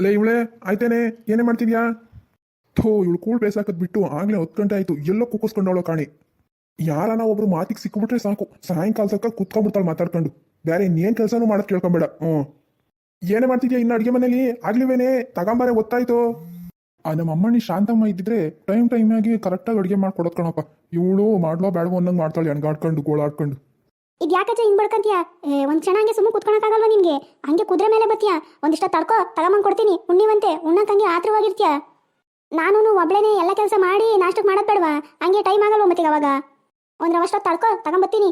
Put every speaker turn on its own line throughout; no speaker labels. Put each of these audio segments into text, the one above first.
ಲೇ ಇವಳೆ, ಆಯ್ತೇನೆ, ಏನೇ ಮಾಡ್ತಿದ್ಯಾ? ಥೋ, ಇವಳು ಕೂಳ್ ಬೇಸಾಕದ್ ಬಿಟ್ಟು ಆಗ್ಲೇ ಹತ್ತು ಗಂಟೆ ಆಯ್ತು, ಎಲ್ಲೋ ಕುಕ್ಕಿಸ್ಕೊಂಡವಳು ಕಾಣಿ. ಯಾರನ ಒಬ್ರು ಮಾತಿಗೆ ಸಿಕ್ಕಿಬಿಟ್ರೆ ಸಾಕು, ಸಾಯಂಕಾಲ ಸಕ್ಕ ಕುತ್ಕೊಂಡ್ಬಿಡ್ತಾಳೆ ಮಾತಾಡ್ಕೊಂಡು. ಬೇರೆ ಇನ್ನೇನು ಕೆಲಸನೂ ಮಾಡೋದು ಕೇಳ್ಕೊಂಬೇಡ, ಹ್ಞೂ. ಏನೇ ಮಾಡ್ತಿದ್ಯಾ ಇನ್ನು ಅಡುಗೆ ಮನೇಲಿ? ಆಗ್ಲಿವೇನೆ, ತಗೊಂಬಾರೆ ಗೊತ್ತಾಯ್ತು ಆ ನಮ್ಮ ಅಮ್ಮಣ್ಣಿ ಶಾಂತಮ್ಮ ಇದ್ದಿದ್ರೆ ಟೈಮ್ ಟೈಮ್ ಆಗಿ ಕರೆಕ್ಟಾಗಿ ಅಡುಗೆ ಮಾಡ್ಕೊಡೋದ್ ಕಣಪ್ಪ. ಇವಳು ಮಾಡ್ಲೋ ಬೇಡವೋ ಅನ್ನಂಗೆ ಮಾಡ್ತಾಳೆ ಹೆಣ್ಗಾಡ್ಕೊಂಡು ಗೋಳಾಡ್ಕೊಂಡು.
ಇದು ಯಾಕಜ್ಜ ಹಿಂಗ್ ಬಡ್ಕಂತೀಯ ಒಂದ್ ಕ್ಷಣ ಹಂಗೆ ಸುಮ್ಮನೆ ಕುತ್ಕೊಳಕ್ಕಾಗಲ್ವಾ ನಿಮ್ಗೆ ಹಂಗೆ ಕುದುರೆ ಮೇಲೆ ಬತ್ತೀಯ ಒಂದಿಷ್ಟ ತಡ್ಕೋ ತಗೊಂಬಂದ್ ಕೊಡ್ತೀನಿ. ಉಣ್ಣಿವಂತೆ ಉಣ್ಣಕ್ ಹಂಗೆ ಆತ್ರವಾಗಿರ್ತೀಯ. ನಾನು ಒಬ್ಳೇನೆ ಎಲ್ಲ ಕೆಲಸ ಮಾಡಿ ನಾಷ್ಟಕ್ಕೆ ಮಾಡೋದ್ ಬೇಡವಾ? ಹಂಗೆ ಟೈಮ್ ಆಗಲ್ವ ಮತ್ತೆ ಅವಾಗ? ಒಂದ್ ರವಷ್ಟ ತಡ್ಕೋ ತಗೊಂಬತ್ತೀನಿ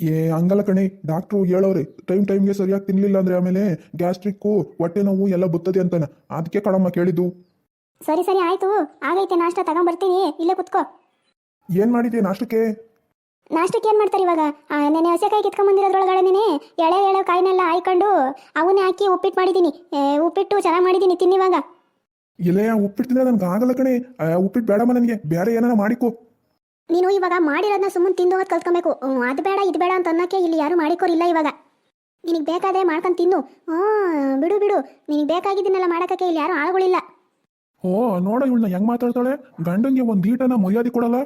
ಏ ಹಂಗಲ್ಲ ಕಣೆ. ಡಾಕ್ಟ್ರು ಹೇಳೋರಿ ಟೈಮ್ ಟೈಮ್ಗೆ ಸರಿಯಾಗಿ ತಿನ್ಲಿಲ್ಲ ಅಂದ್ರೆ ಆಮೇಲೆ ಗ್ಯಾಸ್ಟ್ರಿಕ್ಕು ಹೊಟ್ಟೆ ನೋವು ಎಲ್ಲ ಬುತ್ತದೆ ಅಂತಾನೆ? ಅದಕ್ಕೆ ಕಡಮ್ಮ ಕೇಳಿದ್ದು.
ಸರಿ ಸರಿ ಆಯ್ತು. ಆಗೈತೆ ನಾಷ್ಟ ತಗೊಂಬರ್ತೀನಿ ಇಲ್ಲೇ ಕುತ್ಕೋ.
ಏನ್ ಮಾಡಿದ್ಯಾ ನಾಷ್ಟಕ್ಕೆ?
ನಾಷ್ಟಕ್ಕೆ ಏನ್ ಮಾಡ್ತಾರೆ ಇವಾಗ? ನೆನೆ ಹಸೆಕಾಯಿ ನೀನೆ ಎಳೆ ಎಳೆ ಕಾಯಿನೆಲ್ಲ ಹಾಯ್ಕೊಂಡು ಅವನ್ನೇ ಹಾಕಿ ಉಪ್ಪಿಟ್ಟು ಮಾಡಿದ್ದೀನಿ. ಏ, ಉಪ್ಪಿಟ್ಟು ಚೆನ್ನಾಗಿ ಮಾಡಿದ್ದೀನಿ ತಿನ್ನಿವಾಗ.
ಇಲ್ಲೇ ಉಪ್ಪಿಟ್ಟು ತಿಂದ್ರೆ ನನ್ಗೆ ಆಗಲ್ಲ ಕಣೆ. ಉಪ್ಪಿಟ್ಟು ಬೇಡಮ್ಮ ನನಗೆ. ಬೇರೆ ಏನಾರ ಮಾಡಿಕೊ.
ನೀನು ಇವಾಗ ಮಾಡಿರೋದನ್ನ ಸುಮ್ಮನೆ ತಿಂದು ಹೋಗೋದು ಕಲ್ತ್ಕೊಬೇಕು. ಅದು ಬೇಡ ಇದು ಬೇಡ ಅಂತ ಅನ್ನೋಕ್ಕೆ ಇಲ್ಲಿ ಯಾರು ಮಾಡಿಕೋರಿಲ್ಲ ಇವಾಗ. ನಿನಗೆ ಬೇಕಾದ್ರೆ ಮಾಡ್ಕೊಂಡು ತಿನ್ನು. ಹ್ಞೂ ಬಿಡು ಬಿಡು. ನಿನಗೆ ಬೇಕಾಗಿದ್ದನ್ನೆಲ್ಲ ಮಾಡೋಕ್ಕೆ ಇಲ್ಲಿ ಯಾರು ಆಳುಗಳಿಲ್ಲ.
ಓ ನೋಡ ಇವಳನ್ನ ಹೆಂಗ್ ಮಾತಾಡ್ತಾಳೆ. ಗಂಡಂಗೆ ಒಂದು ಈಟನ ಮರ್ಯಾದೆ ಕೊಡಲ್ಲ.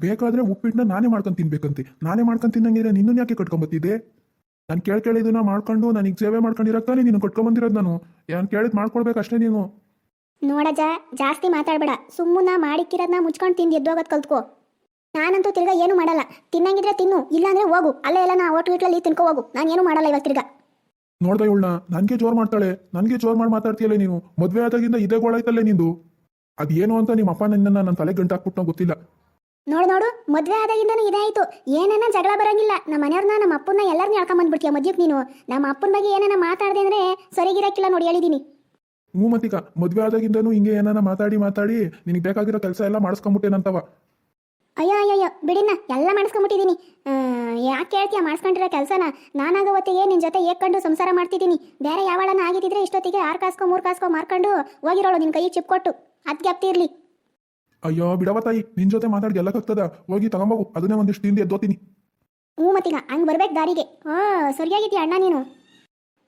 ಬೇಕಾದ್ರೆ ಉಪ್ಪಿಟ್ಟನ್ನ ನಾನೇ ಮಾಡ್ಕೊಂಡು ತಿನ್ಬೇಕಂತೆ. ನಾನೇ ಮಾಡ್ಕೊಂಡು ತಿನ್ನಂಗಿದ್ರೆ ನಿನ್ನನ್ನು ಯಾಕೆ ಕಟ್ಕೊಂಬತ್ತಿದ್ದೆ? ನಾನು ಕೇಳ್ ಕೇಳಿ ಇದನ್ನ ಮಾಡ್ಕೊಂಡು ನನಗೆ ಸೇವೆ ಮಾಡ್ಕೊಂಡಿರಕ್ಕಾನೆ ನೀನು ಕಟ್ಕೊಂಬಂದಿರೋದು ನಾನು. ಏನು ಕೇಳಿದ್ ಮಾಡ್ಕೊಡ್ಬೇಕಷ್ಟೇ ನೀನು.
ನೋಡಜ್ಜ ಜಾಸ್ತಿ ಮಾತಾಡಬೇಡ. ಸುಮ್ಮನ ಮಾಡಿಕ್ಕಿರೋದನ್ನ ಮುಚ್ಕೊಂಡು ತಿಂದು ಎದ್ದೋಗೋದು ಕಲ್ತ್ಕೋ. ನಾನಂತೂ ತಿರ್ಗಾ ಏನು ಮಾಡಲ್ಲ. ತಿನ್ನಂಗಿದ್ರೆ ತಿನ್ನು ಇಲ್ಲಾಂದ್ರೆ ಹೋಗು. ಅಲ್ಲೇ ಎಲ್ಲ ನಾ ಹೋಟ್ಲ್ ಗಿಟ್ಲಲ್ಲಿ ತಿನ್ಕೋ ಹೋಗು. ನಾನು ಏನು ಮಾಡಲ್ಲ ಇವಾಗ ತಿರ್ಗಾ.
ನೋಡ್ದ ಇವಳನ್ನ ನನಗೆ ಜೋರು ಮಾಡ್ತಾಳೆ. ನನಗೆ ಜೋರ್ ಮಾಡಿ ಮಾತಾಡ್ತೀಯಲ್ಲ ನೀನು. ಮದುವೆ ಆದಾಗಿಂದ ಇದೇ ಗೋಳಾಯ್ತಲ್ಲೇ ನಿಂದು. ಅದೇನು ಅಂತ ನಿಮ್ಮ ಅಪ್ಪ ನನ್ನ ನನ್ನ ತಲೆ ಗಂಟಾಕ್ಬಿಟ್ಟು ಗೊತ್ತಿಲ್ಲ.
ನೋಡು ನೋಡು ಮದ್ವೆ ಆದಾಗಿಂದನೂ ಇದೇ ಆಯ್ತು ಏನೇನ ಜಗಳ ಬರಂಗಿಲ್ಲ. ನಮ್ಮ ಮನೆಯವ್ರನ್ನ ನಮ್ಮ ಅಪ್ಪನ್ನ ಎಲ್ಲರನ್ನೂ ಹೇಳ್ಕೊಂಬಂದ್ಬಿಡ್ತೀಯ ಮದ್ಯಕ್ಕೆ ನೀನು. ನಮ್ಮ ಅಪ್ಪನ ಬಗ್ಗೆ ಏನನ್ನ ಮಾತಾಡ್ದೆ ಅಂದ್ರೆ ಸರಿಗಿರಕ್ಕಿಲ್ಲ ನೋಡಿ ಹೇಳಿದೀನಿ
ಹ್ಞೂ ಮತ್ತೀಗ ಮದ್ವೆ ಆದಾಗಿಂದನೂ ಹಿಂಗೆ ಏನಾನ ಮಾತಾಡಿ ಮಾತಾಡಿ ನಿನಗೆ ಬೇಕಾಗಿರೋ ಕೆಲಸ ಎಲ್ಲ ಮಾಡಿಸ್ಕೊಂಬಿಟ್ಟೇನಂತವ.
ಅಯ್ಯೋ ಅಯ್ಯೋ ಅಯ್ಯೋ ಬಿಡಿನ ಎಲ್ಲ ಮಾಡಿಸ್ಕೊಂಬಿಟ್ಟಿದ್ದೀನಿ ಯಾಕೆ ಹೇಳ್ತೀಯ ಮಾಡಿಸ್ಕೊಂಡಿರೋ ಕೆಲಸನ? ನಾನಾಗ ಹೊತ್ತಿಗೆ ನಿನ್ನ ಜೊತೆ ಏಕ್ಕಂಡು ಸಂಸಾರ ಮಾಡ್ತಿದ್ದೀನಿ ಬೇರೆ ಯಾವಳನ್ನ ಆಗಿದ್ದಿದ್ರೆ ಇಷ್ಟೊತ್ತಿಗೆ ಆರು ಕಾಸ್ಕೊ ಮೂರು ಕಾಸ್ಕೊ ಮಾರ್ಕೊಂಡು ಹೋಗಿರೋಳು ನಿನ್ನ ಕೈಗೆ ಚಿಪ್ಕೊಟ್ಟು ಅದಕ್ಕೆ ಅಪ್ತಿ ಇರಲಿ.
ಅಯ್ಯೋ ಬಿಡವ ತಾಯಿ ನಿನ್ ಜೊತೆ ಮಾತಾಡಿ ಎಲ್ಲ ಕಗ್ತದ ಹೋಗಿ ತಗೊಂಬೋಗು ಅದನ್ನೇ ಒಂದಿಷ್ಟು ತಿಂದು ಎದ್ದೋತೀನಿ.
ಹ್ಞೂ ಮತ್ತೀಗ ಹಂಗೆ ಬರ್ಬೇಕು ದಾರಿಗೆ. ಹಾ ಸರಿಯಾಗಿದ್ದೀಯ ಅಣ್ಣ ನೀನು?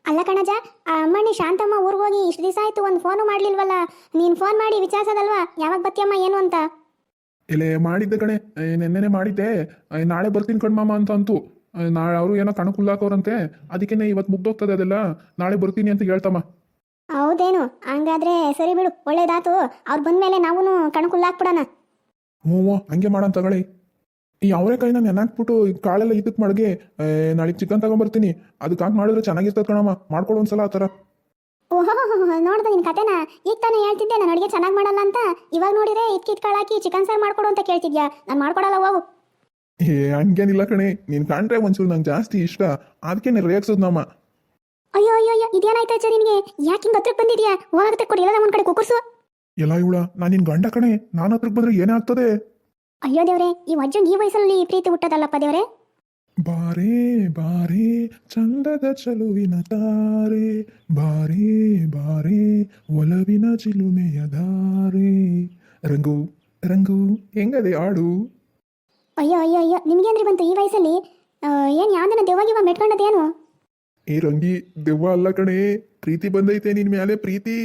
ಅಲ್ಲ ಕಣಜ ಆ ಅಮ್ಮಣ್ಣಿ ಶಾಂತಮ್ಮ ಊರಿಗೆ ಹೋಗಿ ಇಷ್ಟು ದಿವಸ ಆಯ್ತು ಒಂದು ಫೋನು ಮಾಡ್ಲಿಲ್ವಲ್ಲ? ನೀನ್ ಫೋನ್ ಮಾಡಿ ವಿಚಾರಿಸೋದಲ್ವಾ? ಯಾವಾಗ ಬತ್ತಿಯಮ್ಮ ಏನು ಅಂತ?
ಇಲ್ಲೇ ಮಾಡಿದ್ದೆ ಕಣೆ. ನೆನ್ನೆನೆ ಮಾಡಿದ್ದೆ. ಏ, ನಾಳೆ ಬರ್ತೀನಿ ಕಣ್ಮಮ್ಮ ಅಂತ ಅಂತು. ಏ, ನಾಳೆ ಅವರು ಏನೋ ಕಣಕುಲ್ಲಾಕವ್ರಂತೆ ಅದಕ್ಕೆ ಇವತ್ತು ಮುಗ್ದೋಗ್ತದೆ ಅದೆಲ್ಲ. ನಾಳೆ ಬರ್ತೀನಿ ಅಂತ ಹೇಳ್ತಮ್ಮ.
ಹೌದೇನು? ಹಂಗಾದ್ರೆ ಸರಿ ಬಿಡು ಒಳ್ಳೇದಾತು. ಅವ್ರು ಬಂದ್ಮೇಲೆ ನಾವು ಕಣ್ಕುಲ್ಲಾಕ್ಬಿಡೋಣ
ಹ್ಞೂ ಹಂಗೆ ಮಾಡೋಣ ತಗೊಳ್ಳಿ. ಈ ಅವರೇ ಕೈನ ನೆನಾಕ್ಬಿಟ್ಟು ಕಾಳೆಲ್ಲ ಇದಕ್ಕೆ ಮಡ್ಗೆ ನಾಳೆ ಚಿಕನ್ ತಗೊಂಬರ್ತೀನಿ. ಅದಕ್ಕೆ ಹಾಕಿ ಮಾಡಿದ್ರೆ ಚೆನ್ನಾಗಿರ್ತದೆ ಕಣಮ್ಮ. ಮಾಡ್ಕೊಡು ಒಂದ್ಸಲ ಆ ಥರ.
ಓಹೋ ನೋಡ್ದೆ ನಿನ್ ಕತೆನ. ಈಗ ತಾನೇ ಹೇಳ್ತಿದ್ದೆ ನಾನು ಅಡುಗೆ ಚೆನ್ನಾಗಿ ಮಾಡಲ್ಲ ಅಂತ. ಇವಾಗ ನೋಡಿದ್ರೆ ಇದ್ಕಿತ್ ಇದ್ ಕಾಳಾಕಿ ಚಿಕನ್ ಸಾರು ಮಾಡ್ಕೊಡು ಅಂತ ಕೇಳ್ತಿದ್ಯಾ? ನಾನು ಮಾಡ್ಕೊಡಲ್ಲ ಹೋಗು
ಏ ಹಂಗೇನಿಲ್ಲ ಕಣೆ. ನೀನು ಕಂಡ್ರೆ ಒಂಚೂರು ನಂಗೆ ಜಾಸ್ತಿ ಇಷ್ಟ. ಅದಕ್ಕೆ ರೇಗ್ಸೋದು ನಮ್ಮ
ಅಯ್ಯೋ ಅಯ್ಯೋ ಅಯ್ಯೋ ಇದೇನಾಯ್ತಾ ನಿನಗೆ? ಯಾಕೆ ಹಿಂಗೆ ಹತ್ರಕ್ಕೆ ಬಂದಿದ್ಯಾ? ಹೋಗತ್ತೆ ಕೊಡಿ ಎಲ್ಲ ಒಂದ್ ಕಡೆ ಕುಕ್ಕರ್ಸು
ಎಲ್ಲ ಇವಳ ನಾನು ನಿನ್ ಗಂಡ ಕಣೆ. ನಾನು ಹತ್ರಕ್ಕೆ ಬಂದ್ರೆ ಏನೇ ಆಗ್ತದೆ?
ಅಯ್ಯೋ ದೇವ್ರೆ ಈ ಅಜ್ಜಂಗೆ ಈ ವಯಸ್ಸಲ್ಲಿ ಪ್ರೀತಿ ಹುಟ್ಟದಲ್ಲಪ್ಪ ದೇವ್ರೆ?
ಬಾರೇ ಬಾರಿ ಚಂದದ ಚಲುವಿನ ತಾರೆ ಬಾರಿ ಬಾರಿ ಒಲವಿನ ಚಿಲುಮೆಯ ಧಾರೆ ರಂಗು ರಂಗು ಹೆಂಗದೆ ಆಡು?
ಅಯ್ಯೋ ಅಯ್ಯೋ ಅಯ್ಯೋ ನಿಮ್ಗೇನ್ರಿ ಬಂತು ಈ ವಯಸ್ಸಲ್ಲಿ? ಏನು ಏನ್ ಯಾವ್ದನ್ನ ದೆವ್ವಾಗಿವ ಮೆಟ್ಕೊಂಡದೇನು
ಏ ರಂಗಿ ದೆವ್ವ ಅಲ್ಲ ಕಣೆ. ಪ್ರೀತಿ ಬಂದೈತೆ ನಿನ್ ಮೇಲೆ ಪ್ರೀತಿ.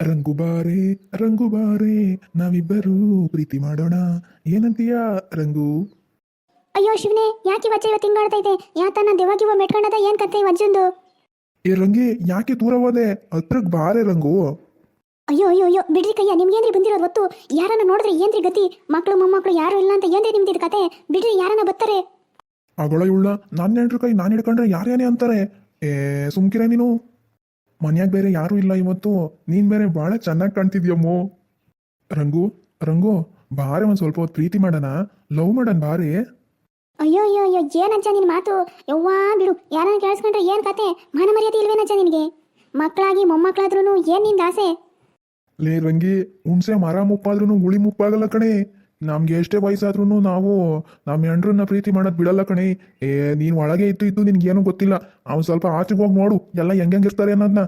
ರಂಗು ಬಾರೆ ರಂಗು ಬಾರೆ ನಾವಿಬ್ಬರು ಪ್ರೀತಿ ಮಾಡೋಣ. ಏನಂತೀಯ ರಂಗು?
ಅಯ್ಯೋ ಶಿವನೇ ಯಾಕೆ ವಜ್ಜೆ ಇವತ್ತು ಹಿಂಗಾಡ್ತೈತೆ ಯಾತನ ದೆವ್ವಾಗಿವ ಮೆಟ್ಕೊಂಡದ? ಏನ್ ಕತೆ ಈ ವಜ್ಜಂದು
ಏ ರಂಗಿ ಯಾಕೆ ದೂರ ಹೋದೆ? ಹತ್ರಕ್ ಬಾರೆ ರಂಗು.
ಅಯ್ಯೋ ಅಯ್ಯೋ ಅಯ್ಯೋ ಬಿಡ್ರಿ ಕಯ್ಯ ನಿಮ್ಗೇನ್ರಿ ಬಂದಿರೋದು ಗೊತ್ತು ಯಾರನ್ನ ನೋಡಿದ್ರೆ ಏನ್ರಿ ಗತಿ? ಮಕ್ಕಳು ಮೊಮ್ಮಕ್ಕಳು ಯಾರು ಇಲ್ಲ ಅಂತ ಏನ್ರಿ ನಿಮ್ದಿದ್ ಕತೆ? ಬಿಡ್ರಿ ಯಾರನ್ನ ಬರ್ತಾರೆ
ಅಗಳ ಇವಳ ನನ್ನ ಹೆಂಡ್ರ ಕೈ ನಾನು ಹಿಡ್ಕೊಂಡ್ರೆ ಯಾರೇನೇ ಅಂತಾರೆ? ಏ ಸುಮ್ಕಿರ ನೀನು. ಮನ್ಯಾಗ ಬೇರೆ ಯಾರೂ ಇಲ್ಲ ಇವತ್ತು. ನೀನ್ ಬೇರೆ ಭಾಳ ಚೆನ್ನಾಗಿ ಕಾಣ್ತಿದ್ಯಮ್ಮೋ. ರಂಗು ರಂಗು ಬಾರೆ ಒಂದ್ ಸ್ವಲ್ಪ ಹೊತ್ತು ಪ್ರೀತಿ ಮಾಡೋಣ. ಲವ್ ಮಾಡೋಣ ಬಾರಿ.
ಅಯ್ಯೋ ಅಯ್ಯೋ ಅಯ್ಯೋ ಏನಜ್ಜ ನಿನ್ ಮಾತು? ಯವ್ವಾ ಬಿಡು. ಯಾರನ್ನ ಕೇಳಿಸ್ಕೊಂಡ್ರೆ ಏನ್ ಕತೆ? ಮಾನ ಮರ್ಯಾದೆ ಇಲ್ವೇನಜ್ಜ ನಿನಗೆ? ಮಕ್ಕಳಾಗಿ ಮೊಮ್ಮಕ್ಕಳಾದ್ರೂ ಏನ್ನಿಂದ ಆಸೆ?
ಲೇ ರಂಗಿ ಹುಣ್ಸೆ ಮರ ಮುಪ್ಪಾದ್ರೂ ಉಳಿ ಮುಪ್ಪಾಗಲ್ಲ ಕಣೆ. ನಮ್ಗೆ ಎಷ್ಟೇ ವಯಸ್ಸಾದ್ರೂ ನಾವು ನಮ್ಮ ಹೆಂಡ್ರನ್ನ ಪ್ರೀತಿ ಮಾಡೋದು ಬಿಡಲ್ಲ ಕಣೆ. ಏ, ನೀನು ಒಳಗೆ ಇತ್ತು ಇದ್ದು ನಿನ್ಗೇನು ಗೊತ್ತಿಲ್ಲ. ಅವ್ನು ಸ್ವಲ್ಪ ಆಚೆಗೆ ಹೋಗಿ ನೋಡು. ಎಲ್ಲ ಹೆಂಗಿರ್ತಾರೆ ಅನ್ನೋದನ್ನ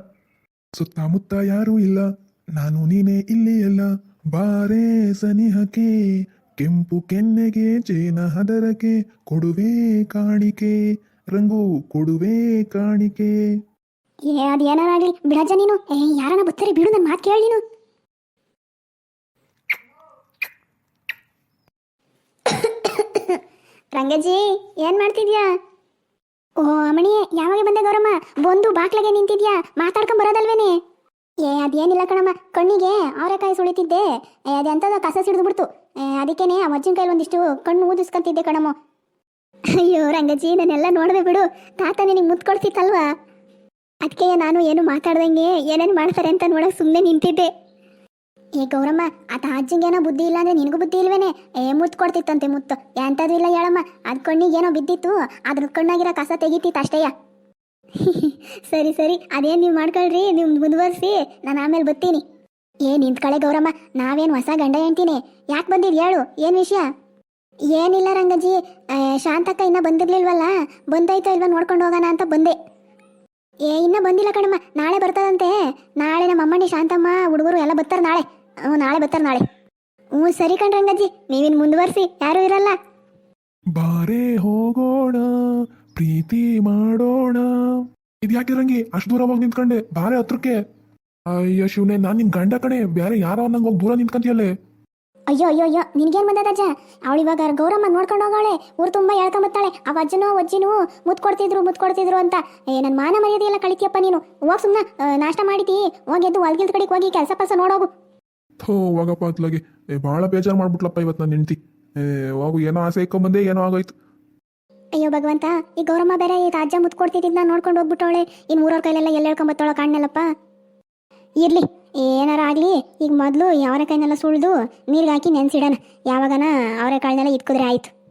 ಸುತ್ತಮುತ್ತ ಯಾರೂ ಇಲ್ಲ. ನಾನು ನೀನೇ ಇಲ್ಲಿ ಎಲ್ಲ. ಬಾರೇ ಸನಿಹಕ್ಕೆ. ಕೆಂಪು ಕೆನ್ನೆಗೆ ಚೇನ ಹದರಕ್ಕೆ, ಕೊಡುವೆ ಕಾಣಿಕೆ. ರಂಗು, ಕೊಡುವೆ ಕಾಣಿಕೆ.
ಏ ಅದು ಏನಾರಾಗ್ಲಿ ಬಿಡಜ್ಜ ನೀನು. ಏ, ಯಾರನ್ನ ಬರ್ತಾರೆ ಬಿಡು ನನ್ನ ಮಾತು ಕೇಳಿ ನೀನು. ರಂಗಜ್ಜಿ ಏನ್ ಮಾಡ್ತಿದ್ಯಾ? ಓ ಅಮಣಿ ಯಾವಾಗ ಬಂದೆ ಗೌರಮ್ಮ? ಬಂದು ಬಾಕ್ಲಾಗೆ ನಿಂತಿದ್ಯಾ? ಮಾತಾಡ್ಕೊಂಡ್ ಬರೋದಲ್ವೇನೆ? ಏ ಅದೇನಿಲ್ಲ ಕಣಮ್ಮ ಕಣ್ಣಿಗೆ ಅವರೆಕಾಯಿ ಸುಳಿತಿದ್ದೆ. ಏ ಅದೆಂತದ ಕಸ ಸಿಡಿದು ಬಿಡ್ತು. ಏ, ಅದಕ್ಕೇನೆ ಆ ಅಜ್ಜನ ಕೈಲಿ ಒಂದಿಷ್ಟು ಕಣ್ಣು ಊದಿಸ್ಕೊಂತಿದ್ದೆ ಕಣಮ್ಮ. ಅಯ್ಯೋ ರಂಗಜ್ಜಿ ನಾನೆಲ್ಲ ನೋಡ್ದೆ ಬಿಡು. ತಾತ ನಿನಗೆ ಮುತ್ಕೊಡ್ತಿತ್ತಲ್ವಾ? ಅದಕ್ಕೆ ನಾನು ಏನು ಮಾತಾಡ್ದಂಗೆ ಏನೇನು ಮಾಡ್ತಾರೆ ಅಂತ ನೋಡಕ್ ಸುಮ್ಮನೆ ನಿಂತಿದ್ದೆ. ಏ ಗೌರಮ್ಮ ಆತ ಏನೋ ಬುದ್ಧಿ ಇಲ್ಲ ಅಂದ್ರೆ ನಿನಗೂ ಬುದ್ಧಿ ಇಲ್ವೇನೆ? ಏ, ಮುತ್ತು ಕೊಡ್ತಿತ್ತಂತೆ ಮುತ್ತು. ಎಂಥದ್ದು ಇಲ್ಲ ಹೇಳಮ್ಮ. ಅದ್ ಕಣ್ಣಿಗೇನೋ ಬಿದ್ದಿತ್ತು. ಅದ್ರ ಕಣ್ಣಾಗಿರೋ ಕಸ ತೆಗಿತಿತ್ತು ಅಷ್ಟೇಯ ಸರಿ ಸರಿ. ಅದೇನು ನೀವು ಮಾಡ್ಕೊಳ್ರಿ? ನೀವು ಮುಂದುವರಿಸಿ. ನಾನು ಆಮೇಲೆ ಬರ್ತೀನಿ. ಏ, ನಿಂತ್ಕಳೆ ಗೌರಮ್ಮ. ನಾವೇನು ಹೊಸ ಗಂಡ ಹೇಳ್ತೀನಿ ಯಾಕೆ ಬಂದಿದ್ ಹೇಳು? ಏನು ವಿಷಯ? ಏನಿಲ್ಲ ರಂಗಜ್ಜಿ. ಶಾಂತಕ್ಕ ಇನ್ನ ಬಂದಿರ್ಲಿಲ್ವಲ್ಲ? ಬಂದೈತೋ ಇಲ್ವಾ ನೋಡ್ಕೊಂಡು ಹೋಗೋಣ ಅಂತ ಬಂದೆ. ಏ, ಇನ್ನ ಬಂದಿಲ್ಲ ಕಣಮ್ಮ. ನಾಳೆ ಬರ್ತದಂತೆ. ನಾಳೆ ನಮ್ಮ ಅಮ್ಮಣ್ಣಿ ಶಾಂತಮ್ಮ, ಹುಡುಗರು ಎಲ್ಲ ಬರ್ತಾರೆ ನಾಳೆ. ಹ್ಞೂ ನಾಳೆ ಬರ್ತಾರೆ ನಾಳೆ. ಹ್ಞೂ ಸರಿ ಕಣ್ ರಂಗಜ್ಜಿ. ನೀವಿನ್ ಮುಂದುವರಿಸಿ ಯಾರೂ ಇರಲ್ಲ.
ಬಾರೆ ಹೋಗೋಣ ಪ್ರೀತಿ ಮಾಡೋಣ. ಇದ್ಯಾಕೆ ರಂಗಿ ಅಷ್ಟು ದೂರ ಹೋಗಿ ನಿಂತ್ಕೊಂಡೆ? ಬಾರೆ ಹತ್ರಕ್ಕೆ. ಅಯ್ಯೋ ಶಿವನೇ ನಾನ್ ನಿನ್ ಗಂಡ ಕಣೆ. ಬೇರೆ ಯಾರೋ ನಂಗೆ ಹೋಗಿ ದೂರ ನಿಂತ್ಕೊಂತೀಯಲ್ಲೇ?
ಅಯ್ಯೋ ಅಯ್ಯೋ ಅಯ್ಯೋ ನಿನ್ಗೇನ್ ಬಂದದಜ್ಜ ಅವಳು ಇವಾಗ ಗೌರಮ್ಮ ನೋಡ್ಕೊಂಡು ಹೋಗಾಳೆ ಊರು ತುಂಬಾ ಹೇಳ್ಕೊಂಬತ್ತಾಳೆ ಅವ ಅಜ್ಜನೂ ಅಜ್ಜಿನೂ ಮುತ್ ಕೊಡ್ತಿದ್ರು ಮುತ್ ಕೊಡ್ತಿದ್ರು ಅಂತ. ಏ ನನ್ನ ಮಾನ ಮರ್ಯಾದೆ ಎಲ್ಲ ಕಳಿತೀಯಪ್ಪ ನೀನು. ಹೋಗ್ ಸುಮ್ನ ನಾಷ್ಟ ಮಾಡಿತಿ. ಹೋಗಿ ಎದ್ದು ಹೊಲ್ಗಿಲ್ದ ಕಡೆಗೆ ಹೋಗಿ ಕೆಲಸ ಪಸ ನೋಡೋಗು.
ಥೋ, ಹೋಗಪ್ಪ ಅತ್ಲಾಗಿ. ಏ ಭಾಳ ಬೇಜಾರು ಮಾಡ್ಬಿಟ್ಲಪ್ಪ ಇವತ್ತು ನಾನು ಹೆಂಡ್ತಿ. ಏ, ಹೋಗು, ಏನೋ ಆಸೆ ಇಕ್ಕೊಂಬಂದೆ, ಏನೋ ಆಗೋಯ್ತು.
ಅಯ್ಯೋ ಭಗವಂತ, ಈ ಗೌರಮ್ಮ ಬೇರೆ ಈ ಅಜ್ಜ ಮುತ್ ಕೊಡ್ತಿದ್ದ ನೋಡ್ಕೊಂಡು ಹೋಗ್ಬಿಟ್ಟವಳೆ. ಇನ್ ಮೂರವ್ರ ಕೈಲೆಲ್ಲ ಎಲ್ಲ ಹೇಳ್ಕೊಂಬತ್ತವಳ ಕಾಣ್ನಲ್ಲಪ್ಪ. ಇರ್ಲಿ, ಏನಾರ ಆಗ್ಲಿ, ಈಗ ಮೊದಲು ಕೈನೆಲ್ಲ ಸುಳ್ದು ನೀರಿಗೆ ಹಾಕಿ ನೆನ್ಸಿಡೋಣ. ಯಾವಾಗನ ಅವರೆಕಾಳನ್ನೆಲ್ಲ ಇಟ್ಕುದ್ರೆ ಆಯ್ತು.